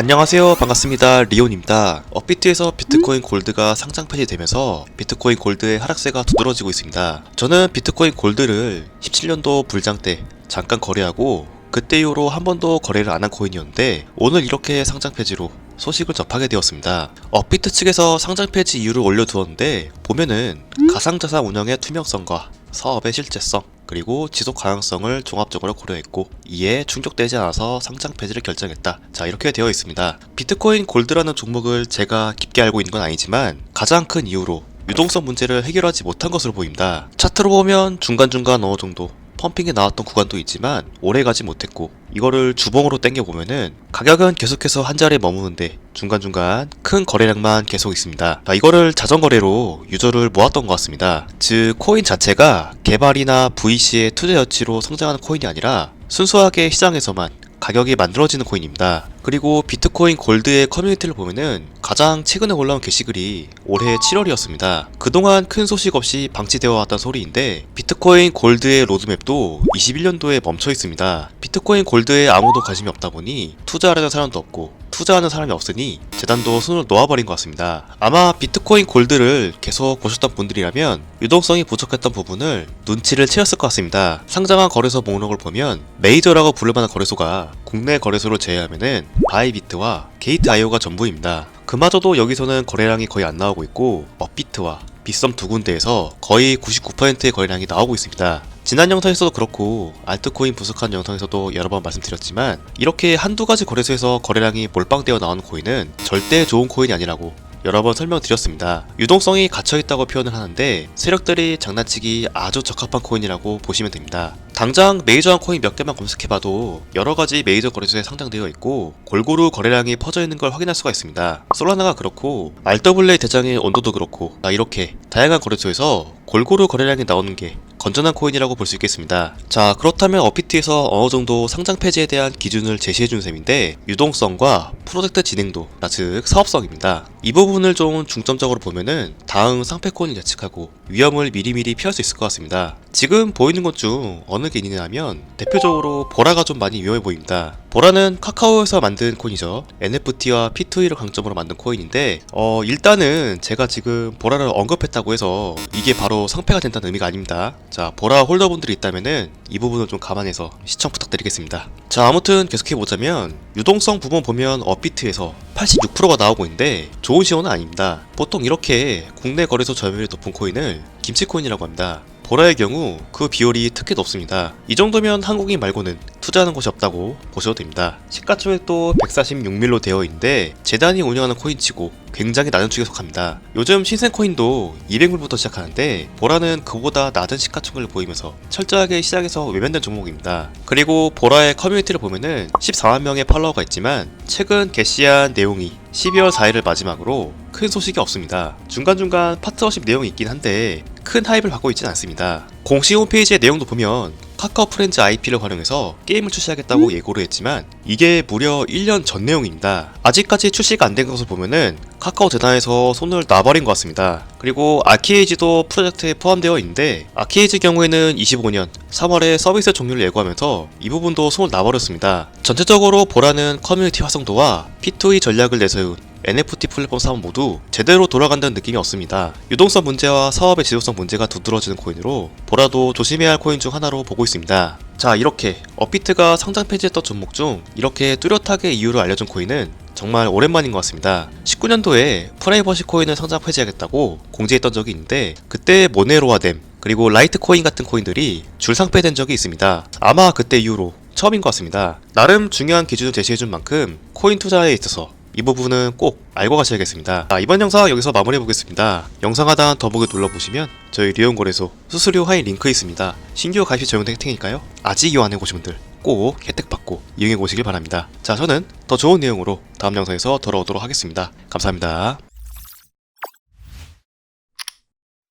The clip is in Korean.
안녕하세요. 반갑습니다. 리온입니다. 업비트에서 비트코인 골드가 상장 폐지되면서 비트코인 골드의 하락세가 두드러지고 있습니다. 저는 비트코인 골드를 17년도 불장 때 잠깐 거래하고 그때 이후로 한 번도 거래를 안 한 코인이었는데 오늘 이렇게 상장 폐지로 소식을 접하게 되었습니다. 업비트 측에서 상장 폐지 이유를 올려두었는데 보면은 가상자산 운영의 투명성과 사업의 실제성 그리고 지속 가능성을 종합적으로 고려했고 이에 충족되지 않아서 상장 폐지를 결정했다. 자 이렇게 되어 있습니다. 비트코인 골드라는 종목을 제가 깊게 알고 있는 건 아니지만 가장 큰 이유로 유동성 문제를 해결하지 못한 것으로 보입니다. 차트로 보면 중간중간 어느 정도 펌핑이 나왔던 구간도 있지만 오래 가지 못했고 이거를 주봉으로 땡겨 보면은 가격은 계속해서 한 자리에 머무는데 중간중간 큰 거래량만 계속 있습니다. 자, 이거를 자전거래로 유저를 모았던 것 같습니다. 즉 코인 자체가 개발이나 VC의 투자 여치로 성장하는 코인이 아니라 순수하게 시장에서만 가격이 만들어지는 코인입니다. 그리고 비트코인 골드의 커뮤니티를 보면은 가장 최근에 올라온 게시글이 올해 7월이었습니다. 그동안 큰 소식 없이 방치되어 왔던 소리인데 비트코인 골드의 로드맵도 21년도에 멈춰 있습니다. 비트코인 골드에 아무도 관심이 없다 보니 투자하려는 사람도 없고 투자하는 사람이 없으니 재단도 손을 놓아버린 것 같습니다. 아마 비트코인 골드를 계속 보셨던 분들이라면 유동성이 부족했던 부분을 눈치를 채웠을 것 같습니다. 상장한 거래소 목록을 보면 메이저라고 부를만한 거래소가 국내 거래소를 제외하면은 바이비트와 게이트.io가 전부입니다. 그마저도 여기서는 거래량이 거의 안 나오고 있고 업비트와 빗썸 두 군데에서 거의 99%의 거래량이 나오고 있습니다. 지난 영상에서도 그렇고 알트코인 부석한 영상에서도 여러 번 말씀드렸지만 이렇게 한두 가지 거래소에서 거래량이 몰빵되어 나오는 코인은 절대 좋은 코인이 아니라고 여러 번 설명드렸습니다. 유동성이 갇혀있다고 표현을 하는데 세력들이 장난치기 아주 적합한 코인이라고 보시면 됩니다. 당장 메이저한 코인 몇 개만 검색해봐도 여러 가지 메이저 거래소에 상장되어 있고 골고루 거래량이 퍼져 있는 걸 확인할 수가 있습니다. 솔라나가 그렇고 RWA 대장의 온도도 그렇고 아, 이렇게 다양한 거래소에서 골고루 거래량이 나오는 게 건전한 코인이라고 볼 수 있겠습니다. 자, 그렇다면 어피트에서 어느 정도 상장 폐지에 대한 기준을 제시해준 셈인데 유동성과 프로젝트 진행도, 아, 즉 사업성입니다. 이 부분을 좀 중점적으로 보면은 다음 상패 코인을 예측하고 위험을 미리미리 피할 수 있을 것 같습니다. 지금 보이는 것 중 어느 게 있냐면 대표적으로 보라가 좀 많이 위험해 보입니다. 보라는 카카오에서 만든 코인이죠. NFT와 P2E를 강점으로 만든 코인인데 어 일단은 제가 지금 보라를 언급했다고 해서 이게 바로 상패가 된다는 의미가 아닙니다. 자 보라 홀더분들이 있다면은 이 부분을 좀 감안해서 시청 부탁드리겠습니다. 자 아무튼 계속해 보자면 유동성 부분 보면 업비트에서 86%가 나오고 있는데 좋은 시호는 아닙니다. 보통 이렇게 국내 거래소 점유율이 높은 코인을 김치코인이라고 합니다. 보라의 경우 그 비율이 특히 높습니다. 이 정도면 한국인 말고는 투자하는 곳이 없다고 보셔도 됩니다. 시가총액도 146밀로 되어 있는데 재단이 운영하는 코인치고 굉장히 낮은 축에 속합니다. 요즘 신생 코인도 200밀부터 시작하는데 보라는 그보다 낮은 시가총액을 보이면서 철저하게 시장에서 외면된 종목입니다. 그리고 보라의 커뮤니티를 보면은 14만 명의 팔로워가 있지만 최근 게시한 내용이 12월 4일을 마지막으로 큰 소식이 없습니다. 중간중간 파트너십 내용이 있긴 한데 큰 하입을 받고 있진 않습니다. 공식 홈페이지의 내용도 보면 카카오 프렌즈 IP를 활용해서 게임을 출시하겠다고 예고를 했지만 이게 무려 1년 전 내용입니다. 아직까지 출시가 안 된 것을 보면은 카카오 재단에서 손을 놔버린 것 같습니다. 그리고 아키에이지도 프로젝트에 포함되어 있는데 아키에이지 경우에는 25년 3월에 서비스 종료를 예고하면서 이 부분도 손을 놔버렸습니다. 전체적으로 보라는 커뮤니티 활성도와 P2E 전략을 내세운 NFT 플랫폼 사업 모두 제대로 돌아간다는 느낌이 없습니다. 유동성 문제와 사업의 지속성 문제가 두드러지는 코인으로 보라도 조심해야 할 코인 중 하나로 보고 있습니다. 자 이렇게 업비트가 상장 폐지했던 종목 중 이렇게 뚜렷하게 이유를 알려준 코인은 정말 오랜만인 것 같습니다. 19년도에 프라이버시 코인을 상장 폐지하겠다고 공지했던 적이 있는데 그때 모네로아뎀 그리고 라이트코인 같은 코인들이 줄상폐된 적이 있습니다. 아마 그때 이후로 처음인 것 같습니다. 나름 중요한 기준을 제시해준 만큼 코인 투자에 있어서 이 부분은 꼭 알고 가셔야겠습니다. 자, 이번 영상 여기서 마무리해 보겠습니다. 영상 하단 더보기 눌러보시면 저희 리온거래소 수수료 하인 링크 있습니다. 신규 가입 시 적용된 혜택이니까요. 아직 이용 안 해보신 분들 꼭 혜택 받고 이용해 보시길 바랍니다. 자, 저는 더 좋은 내용으로 다음 영상에서 돌아오도록 하겠습니다. 감사합니다.